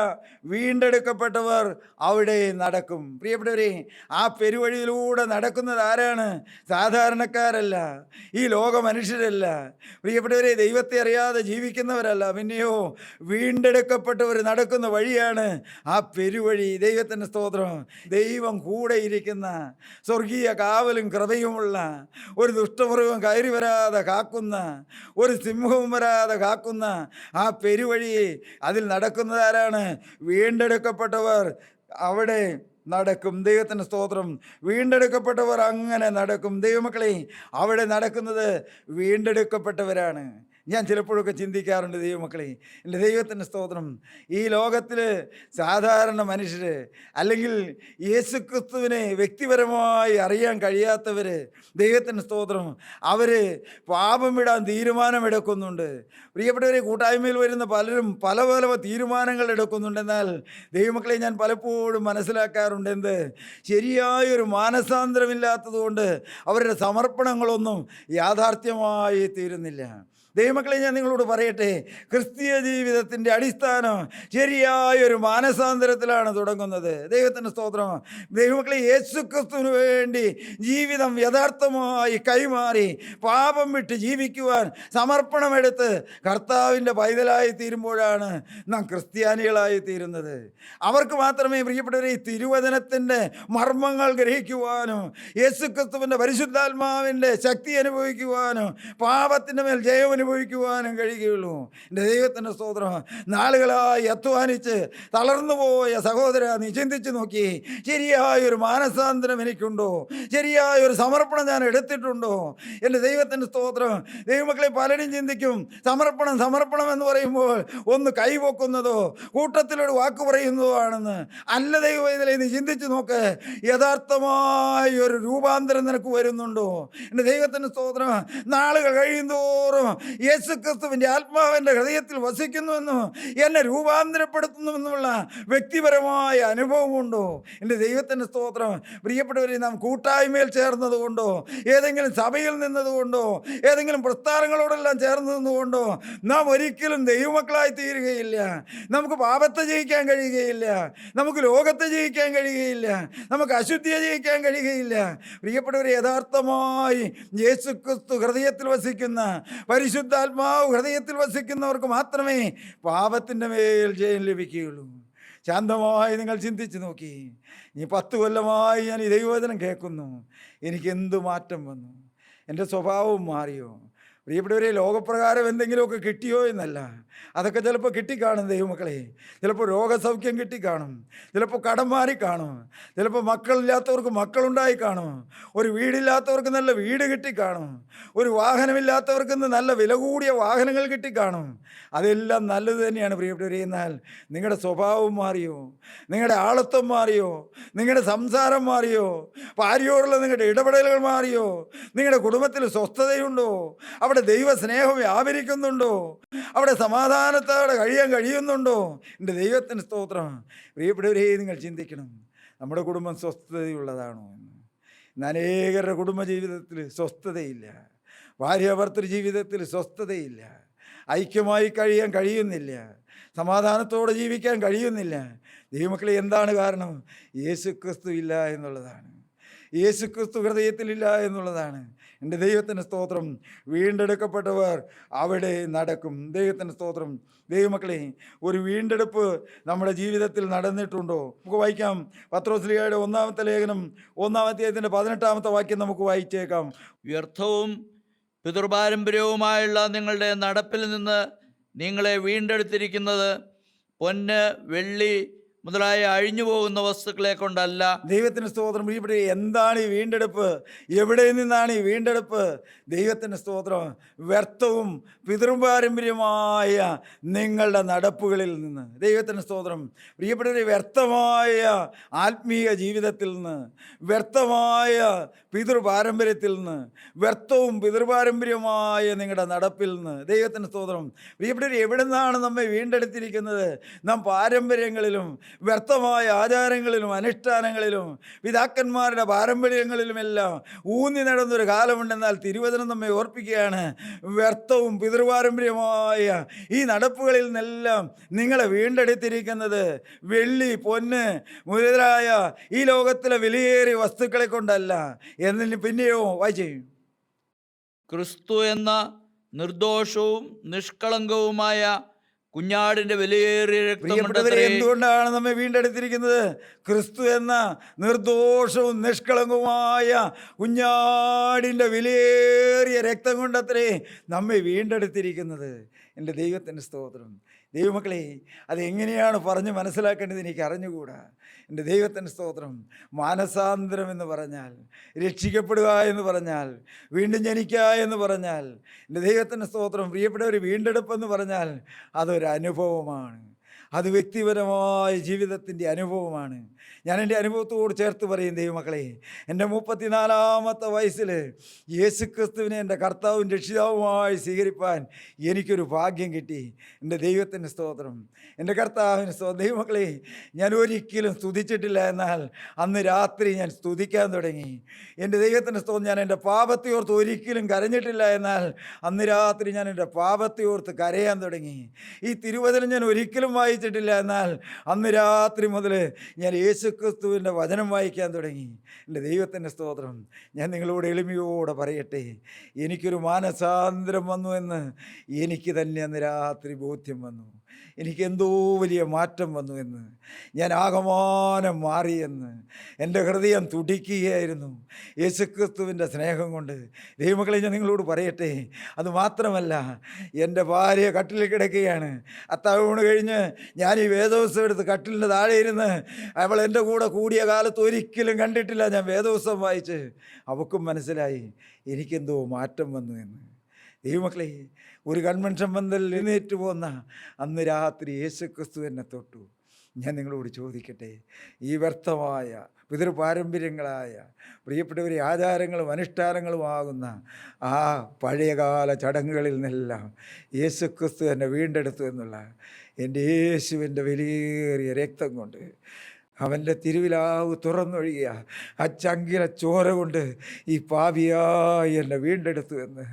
വീണ്ടെടുക്കപ്പെട്ടവർ അവിടെ നടക്കും. പ്രിയപ്പെട്ടവരെ ആ പെരുവഴിയിലൂടെ നടക്കുന്നത് ആരാണ്? സാധാരണക്കാരല്ല. ഈ ലോക മനുഷ്യരല്ല. പ്രിയപ്പെട്ടവരെ ദൈവത്തെ അറിയാതെ ജീവിക്കുന്നവരല്ല. പിന്നെയോ വീണ്ടെടുക്കപ്പെട്ടവർ നടക്കുന്ന വഴിയാണ് ആ പെരുവഴി. ദൈവത്തിന്റെ സ്തോത്രം. ദൈവം കൂടെ ഇരിക്കുന്ന സ്വർഗീയ കാവലും കൃപയുമുള്ള ഒരു ദുഷ്ടമൃഗം കയറി വരാതെ കാക്കുന്ന ഒരു സിംഹവും വരാതെ കാക്കുന്ന ആ പെരുവഴി അതിൽ നടക്കുന്നതാരാണ് വീണ്ടെടുക്കപ്പെട്ടവർ. അവിടെ നടക്കും. ദൈവത്തിന്റെ സ്തോത്രം. വീണ്ടെടുക്കപ്പെട്ടവർ അങ്ങനെ നടക്കും. ദൈവമക്കളെ അവിടെ നടക്കുന്നത് വീണ്ടെടുക്കപ്പെട്ടവരാണ്. ഞാൻ ചിലപ്പോഴൊക്കെ ചിന്തിക്കാറുണ്ട് ദൈവമക്കളെ എന്റെ ദൈവത്തിന്റെ സ്തോത്രം. ഈ ലോകത്തിൽ സാധാരണ മനുഷ്യർ അല്ലെങ്കിൽ യേശുക്രിസ്തുവിനെ വ്യക്തിപരമായി അറിയാൻ കഴിയാത്തവർ ദൈവത്തിന്റെ സ്തോത്രം അവർ പാപമിടാൻ തീരുമാനമെടുക്കുന്നുണ്ട് പ്രിയപ്പെട്ടവരെ കൂട്ടായ്മയിൽ വരുന്ന പലരും പല പല തീരുമാനങ്ങൾ എടുക്കുന്നുണ്ട്. എന്നാൽ ദൈവമക്കളെ ഞാൻ പലപ്പോഴും മനസ്സിലാക്കാറുണ്ട് എന്ത്? ശരിയായൊരു മാനസാന്തരമില്ലാത്തതുകൊണ്ട് അവരുടെ സമർപ്പണങ്ങളൊന്നും യാഥാർത്ഥ്യമായി തീരുന്നില്ല. ദൈവമക്കളെ ഞാൻ നിങ്ങളോട് പറയട്ടെ ക്രിസ്തീയ ജീവിതത്തിന്റെ അടിസ്ഥാനം ശരിയായൊരു മാനസാന്തരത്തിലാണ് തുടങ്ങുന്നത്. ദൈവത്തിന്റെ സ്തോത്രം. ദൈവമക്കളെ യേശു ക്രിസ്തുവിന് വേണ്ടി ജീവിതം യഥാർത്ഥമായി കൈമാറി പാപം വിട്ട് ജീവിക്കുവാൻ സമർപ്പണമെടുത്ത് കർത്താവിന്റെ പൈതലായി തീരുമ്പോഴാണ് നാം ക്രിസ്ത്യാനികളായി തീരുന്നത്. അവർക്ക് മാത്രമേ പ്രിയപ്പെട്ടവരെ ഈ തിരുവചനത്തിന്റെ മർമ്മങ്ങൾ ഗ്രഹിക്കുവാനും യേശു ക്രിസ്തുവിന്റെ പരിശുദ്ധാത്മാവിന്റെ ശക്തി അനുഭവിക്കുവാനും പാപത്തിന്റെ മേൽ ജയം അനുഭവിക്കുവാനും കഴിയുകയുള്ളൂ. എന്റെ ദൈവത്തിന്റെ സ്തോത്രം. നാളുകളായി അധ്വാനിച്ച് തളർന്നു പോയ സഹോദര നീ ചിന്തിച്ചു നോക്കി. ശരിയായൊരു മാനസാന്തരം എനിക്കുണ്ടോ? ശരിയായൊരു സമർപ്പണം ഞാൻ എടുത്തിട്ടുണ്ടോ? എന്റെ ദൈവത്തിന്റെ സ്തോത്രം. ദൈവമക്കളെ പലരും ചിന്തിക്കും സമർപ്പണം സമർപ്പണം എന്ന് പറയുമ്പോൾ ഒന്ന് കൈപൊക്കുന്നതോ കൂട്ടത്തിലൊരു വാക്ക് പറയുന്നതോ ആണെന്ന്. അല്ല ദൈവത്തിലെ നീ ചിന്തിച്ചു നോക്ക്. യഥാർത്ഥമായ ഒരു രൂപാന്തരം നിനക്ക് വരുന്നുണ്ടോ? എന്റെ ദൈവത്തിന്റെ സ്തോത്രം. നാളുകൾ കഴിയുന്തോറും യേശു ക്രിസ്തുവിന്റെ ആത്മാവിന്റെ ഹൃദയത്തിൽ വസിക്കുന്നുവെന്നും എന്നെ രൂപാന്തരപ്പെടുത്തുന്നുവെന്നുമുള്ള വ്യക്തിപരമായ അനുഭവമുണ്ടോ എന്റെ ദൈവത്തിന്റെ സ്തോത്രം. പ്രിയപ്പെട്ടവരെ നാം കൂട്ടായ്മയിൽ ചേർന്നതുകൊണ്ടോ ഏതെങ്കിലും സഭയിൽ നിന്നതുകൊണ്ടോ ഏതെങ്കിലും പ്രസ്ഥാനങ്ങളോടെല്ലാം ചേർന്ന് നിന്നുകൊണ്ടോ നാം ഒരിക്കലും ദൈവമക്കളായി തീരുകയില്ല. നമുക്ക് പാപത്തെ ജയിക്കാൻ കഴിയുകയില്ല. നമുക്ക് ലോകത്തെ ജയിക്കാൻ കഴിയുകയില്ല. നമുക്ക് അശുദ്ധിയെ ജയിക്കാൻ കഴിയുകയില്ല. പ്രിയപ്പെട്ടവരെ യഥാർത്ഥമായി യേശു ക്രിസ്തു ഹൃദയത്തിൽ വസിക്കുന്ന പരിശുദ്ധാത്മാവ് ഹൃദയത്തിൽ വസിക്കുന്നവർക്ക് മാത്രമേ പാപത്തിന്റെ മേൽ ജയം ലഭിക്കുകയുള്ളൂ. ശാന്തമായി നിങ്ങൾ ചിന്തിച്ച് നോക്കി. ഈ പത്ത് കൊല്ലമായി ഞാൻ ഈ ദൈവവചനം കേൾക്കുന്നു. എനിക്ക് എന്തു മാറ്റം വന്നു? എന്റെ സ്വഭാവം മാറിയോ? പ്രിയപ്പെട്ടവരെ ലോകപ്രകാരം എന്തെങ്കിലുമൊക്കെ കിട്ടിയോ എന്നല്ല. അതൊക്കെ ചിലപ്പോൾ കിട്ടിക്കാണും ദൈവമക്കളെ. ചിലപ്പോൾ രോഗസൗഖ്യം കിട്ടിക്കാണും. ചിലപ്പോൾ കടം മാറി കാണും ചിലപ്പോൾ മക്കളില്ലാത്തവർക്ക് മക്കളുണ്ടായി കാണും. ഒരു വീടില്ലാത്തവർക്ക് നല്ല വീട് കിട്ടിക്കാണും. ഒരു വാഹനമില്ലാത്തവർക്ക് നല്ല വില കൂടിയ വാഹനങ്ങൾ കിട്ടിക്കാണും. അതെല്ലാം നല്ലത് തന്നെയാണ് പ്രിയപ്പെട്ടവരെ. എന്നാൽ നിങ്ങളുടെ സ്വഭാവം മാറിയോ? നിങ്ങളുടെ ആളത്വം മാറിയോ? നിങ്ങളുടെ സംസാരം മാറിയോ? ഭാര്യയോടുള്ള നിങ്ങളുടെ ഇടപെടലുകൾ മാറിയോ? നിങ്ങളുടെ കുടുംബത്തിൽ സ്വസ്ഥതയുണ്ടോ? അവിടെ ദൈവസ്നേഹം വ്യാപരിക്കുന്നുണ്ടോ? അവിടെ സമാധാനത്തോടെ കഴിയാൻ കഴിയുന്നുണ്ടോ? എന്റെ ദൈവത്തിന് സ്തോത്രം. പ്രിയപ്പെട്ടവരെ നിങ്ങൾ ചിന്തിക്കണം. നമ്മുടെ കുടുംബം സ്വസ്ഥതയുള്ളതാണോ ഇന്ന് അനേകരുടെ കുടുംബജീവിതത്തിൽ സ്വസ്ഥതയില്ല. ഭാര്യാഭർത്തൃ ജീവിതത്തിൽ സ്വസ്ഥതയില്ല. ഐക്യമായി കഴിയാൻ കഴിയുന്നില്ല. സമാധാനത്തോടെ ജീവിക്കാൻ കഴിയുന്നില്ല. ദൈവമക്കളെ എന്താണ് കാരണം? യേശുക്രിസ്തു ഇല്ല എന്നുള്ളതാണ്. യേശുക്രിസ്തു ഹൃദയത്തിലില്ല എന്നുള്ളതാണ്. എന്റെ ദൈവത്തിന്റെ സ്തോത്രം വീണ്ടെടുക്കപ്പെട്ടവർ അവിടെ നടക്കും. ദൈവത്തിന്റെ സ്തോത്രം. ദൈവമക്കളെ ഒരു വീണ്ടെടുപ്പ് നമ്മുടെ ജീവിതത്തിൽ നടന്നിട്ടുണ്ടോ? നമുക്ക് വായിക്കാം. പത്രോസ്ലിയുടെ ഒന്നാമത്തെ ലേഖനം ഒന്നാമത്തെ പതിനെട്ടാമത്തെ വാക്യം നമുക്ക് വായിച്ചേക്കാം. വ്യർത്ഥവും പിതൃപാരമ്പര്യവുമായുള്ള നിങ്ങളുടെ നടപ്പിൽ നിന്ന് നിങ്ങളെ വീണ്ടെടുത്തിരിക്കുന്നത് പൊന്ന് വെള്ളി മുതലായ അഴിഞ്ഞു പോകുന്ന വസ്തുക്കളെ കൊണ്ടല്ല. ദൈവത്തിന് സ്തോത്രം. ഇവിടെ എന്താണ് ഈ വീണ്ടെടുപ്പ്? എവിടെ നിന്നാണ് ഈ വീണ്ടെടുപ്പ്? ദൈവത്തിന് സ്തോത്രം. വ്യർത്ഥവും പിതൃപാരമ്പര്യമായ നിങ്ങളുടെ നടപ്പുകളിൽ നിന്ന്. ദൈവത്തിന് സ്തോത്രം. പ്രിയപ്പെട്ടവരെ വ്യർത്ഥമായ ആത്മീയ ജീവിതത്തിൽ നിന്ന് വ്യർത്ഥമായ പിതൃപാരമ്പര്യത്തിൽ നിന്ന് വ്യർത്ഥവും പിതൃപാരമ്പര്യമായ നിങ്ങളുടെ നടപ്പിൽ നിന്ന് ദൈവത്തിന് സ്തോത്രം. പ്രിയപ്പെട്ടവർ എവിടെ നിന്നാണ് നമ്മെ വീണ്ടെടുത്തിരിക്കുന്നത്? നാം പാരമ്പര്യങ്ങളിലും വ്യർത്ഥമായ ആചാരങ്ങളിലും അനുഷ്ഠാനങ്ങളിലും പിതാക്കന്മാരുടെ പാരമ്പര്യങ്ങളിലുമെല്ലാം ഊന്നി നടന്നൊരു കാലമുണ്ടെന്നാൽ തിരുവചനം നമ്മെ ഓർപ്പിക്കുകയാണ്. വ്യർത്ഥവും പിതൃപാരമ്പര്യമായ ഈ നടപ്പുകളിൽ നിന്നെല്ലാം നിങ്ങളെ വീണ്ടെടുത്തിരിക്കുന്നത്. വെള്ളി പൊന്ന് മുതലായ ഈ ലോകത്തിലെ വിലയേറിയ വസ്തുക്കളെ കൊണ്ടല്ല. എന്നതിന് പിന്നെയോ വായിച്ചു ക്രിസ്തു എന്ന നിർദോഷവും നിഷ്കളങ്കവുമായ കുഞ്ഞാടിന്റെ വിലയേറിയ രക്തം കൊണ്ടത്രേ എന്തുകൊണ്ടാണ് നമ്മെ വീണ്ടെടുത്തിരിക്കുന്നത്? ക്രിസ്തു എന്ന നിർദോഷവും നിഷ്കളങ്കവുമായ കുഞ്ഞാടിന്റെ വിലയേറിയ രക്തം കൊണ്ടത്രേ നമ്മെ വീണ്ടെടുത്തിരിക്കുന്നത്. എന്റെ ദൈവത്തിന്റെ സ്തോത്രം. ദൈവമക്കളെ അതെങ്ങനെയാണ് പറഞ്ഞ് മനസ്സിലാക്കേണ്ടത് എനിക്ക് അറിഞ്ഞുകൂടാ. എന്റെ ദൈവത്തിന്റെ സ്തോത്രം മാനസാന്തരം എന്ന് പറഞ്ഞാൽ രക്ഷിക്കപ്പെടുക എന്ന് പറഞ്ഞാൽ വീണ്ടും ജനിക്കുക എന്ന് പറഞ്ഞാൽ എന്റെ ദൈവത്തിന്റെ സ്തോത്രം പ്രിയപ്പെട്ടവർ വീണ്ടെടുപ്പെന്ന് പറഞ്ഞാൽ അതൊരു അനുഭവമാണ്. അത് വ്യക്തിപരമായ ജീവിതത്തിന്റെ അനുഭവമാണ്. ഞാൻ എന്റെ അനുഭവത്തോട് ചേർത്ത് പറയും ദൈവമക്കളെ എന്റെ മുപ്പത്തിനാലാമത്തെ വയസ്സിൽ യേശു ക്രിസ്തുവിനെ എന്റെ കർത്താവും രക്ഷിതാവുമായി സ്വീകരിപ്പാൻ എനിക്കൊരു ഭാഗ്യം കിട്ടി. എന്റെ ദൈവത്തിന്റെ സ്തോത്രം എന്റെ കർത്താവിന് സ്തോ ദൈവമക്കളെ ഞാൻ ഒരിക്കലും സ്തുതിച്ചിട്ടില്ല എന്നാൽ അന്ന് രാത്രി ഞാൻ സ്തുതിക്കാൻ തുടങ്ങി. എന്റെ ദൈവത്തിന്റെ സ്തോത്രം ഞാൻ എന്റെ പാപത്തെ ഒരിക്കലും കരഞ്ഞിട്ടില്ല എന്നാൽ അന്ന് രാത്രി ഞാൻ എന്റെ പാപത്തെ കരയാൻ തുടങ്ങി. ഈ തിരുവചനം ഞാൻ ഒരിക്കലും വായിച്ചിട്ടില്ല എന്നാൽ അന്ന് രാത്രി മുതൽ ഞാൻ യേശുക്രിസ്തുവിന്റെ വചനം വായിക്കാൻ തുടങ്ങി. എന്റെ ദൈവത്തിന്റെ സ്തോത്രം. ഞാൻ നിങ്ങളോട് എളിമയോടെ പറയട്ടെ. എനിക്കൊരു മാനസാന്തരം വന്നു എന്ന് എനിക്ക് തന്നെ അന്ന് രാത്രി ബോധ്യം വന്നു. എനിക്ക് എന്തോ വലിയ മാറ്റം വന്നു എന്ന്. ഞാൻ ആകമാനം മാറിയെന്ന് എന്റെ ഹൃദയം തുടിക്കുകയായിരുന്നു. യേശുക്രിസ്തുവിന്റെ സ്നേഹം കൊണ്ട്. ദൈവമക്കളെ ഞാൻ നിങ്ങളോട് പറയട്ടെ. അത് മാത്രമല്ല എന്റെ ഭാര്യ കട്ടിലിൽ കിടക്കുകയാണ്. അത്താവൂണ് കഴിഞ്ഞ് ഞാൻ ഈ വേദോത്സവം എടുത്ത് കട്ടിലിന്റെ താഴെ ഇരുന്ന് അവൾ എന്റെ കൂടെ കൂടിയ കാലത്ത് ഒരിക്കലും കണ്ടിട്ടില്ല ഞാൻ വേദോത്സവം വായിച്ച്. അവക്കും മനസ്സിലായി എനിക്കെന്തോ മാറ്റം വന്നു എന്ന്. ദൈവമക്കളെ ഒരു കൺവെൻഷൻ പന്തൽ എഴുന്നേറ്റ് പോന്ന അന്ന് രാത്രി യേശുക്രിസ്തു എന്നെ തൊട്ടു. ഞാൻ നിങ്ങളോട് ചോദിക്കട്ടെ ഈ വ്യർത്ഥമായ പിതൃ പാരമ്പര്യങ്ങളായ പ്രിയപ്പെട്ടവരെ ആചാരങ്ങളും അനുഷ്ഠാനങ്ങളുമാകുന്ന ആ പഴയകാല ചടങ്ങുകളിൽ നിന്നെല്ലാം യേശു ക്രിസ്തു എന്നെ വീണ്ടെടുത്തു എന്നുള്ള എന്റെ യേശുവിന്റെ വലിയേറിയ രക്തം കൊണ്ട് അവന്റെ തിരുവിലാവ് തുറന്നൊഴുകിയ ആ ചങ്കിര ചോര കൊണ്ട് ഈ പാപിയായി എന്നെ വീണ്ടെടുത്തു എന്ന്.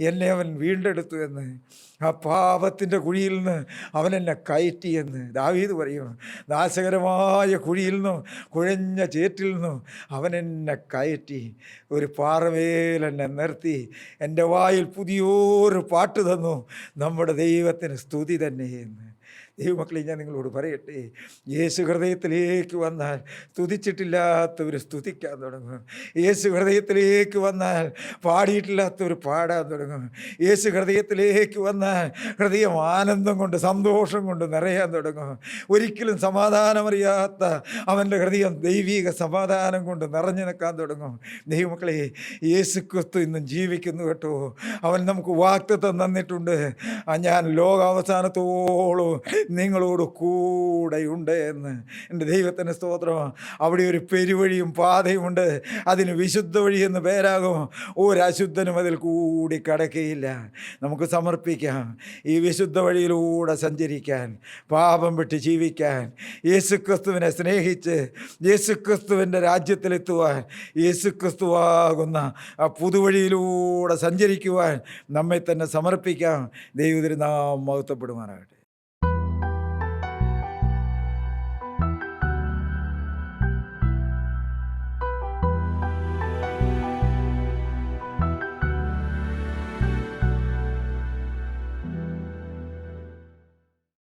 എന്നെ അവൻ വീണ്ടെടുത്തു എന്ന്. ആ പാപത്തിന്റെ കുഴിയിൽ നിന്ന് അവൻ എന്നെ കയറ്റിയെന്ന് ദാവീത് പറയും നാശകരമായ കുഴിയിൽ നിന്നും കുഴഞ്ഞ ചേറ്റിൽ നിന്നും അവൻ എന്നെ കയറ്റി ഒരു പാറമേൽ എന്നെ നിർത്തി എന്റെ വായിൽ പുതിയൊരു പാട്ട് തന്നു. നമ്മുടെ ദൈവത്തിന് സ്തുതി തന്നെ എന്ന്. ദൈവമക്കളെ ഞാൻ നിങ്ങളോട് പറയട്ടെ. യേശു ഹൃദയത്തിലേക്ക് വന്നാൽ സ്തുതിച്ചിട്ടില്ലാത്തവർ സ്തുതിക്കാൻ തുടങ്ങും. യേശു ഹൃദയത്തിലേക്ക് വന്നാൽ പാടിയിട്ടില്ലാത്തവർ പാടാൻ തുടങ്ങും. യേശു ഹൃദയത്തിലേക്ക് വന്നാൽ ഹൃദയം ആനന്ദം കൊണ്ട് സന്തോഷം കൊണ്ട് നിറയാൻ തുടങ്ങും. ഒരിക്കലും സമാധാനമറിയാത്ത അവന്റെ ഹൃദയം ദൈവിക സമാധാനം കൊണ്ട് നിറഞ്ഞു നിൽക്കാൻ തുടങ്ങും. ദൈവമക്കളെ യേശു ക്രിസ്തു ഇന്നും ജീവിക്കുന്നു കേട്ടോ. അവൻ നമുക്ക് വാക്തത്വം തന്നിട്ടുണ്ട്. ഞാൻ ലോകാവസാനത്തോളം നിങ്ങളോട് കൂടെയുണ്ട് എന്ന് എന്റെ ദൈവത്തിന്റെ സ്തോത്രം. അവിടെ ഒരു പെരുവഴിയും പാതയുമുണ്ട്. അതിന് വിശുദ്ധ വഴി എന്ന് പേരാകും. ഒരശുദ്ധനും അതിൽ കൂടി കടക്കുകയില്ല നമുക്ക് സമർപ്പിക്കാം. ഈ വിശുദ്ധ വഴിയിലൂടെ സഞ്ചരിക്കാൻ പാപം വിട്ട് ജീവിക്കാൻ യേശുക്രിസ്തുവിനെ സ്നേഹിച്ച് യേശുക്രിസ്തുവിന്റെ രാജ്യത്തിലെത്തുവാൻ യേശുക്രിസ്തുവാകുന്ന ആ പുതുവഴിയിലൂടെ സഞ്ചരിക്കുവാൻ നമ്മെ തന്നെ സമർപ്പിക്കാം. ദൈവത്തിന് നാം മഹത്വപ്പെടുമാറാകട്ടെ.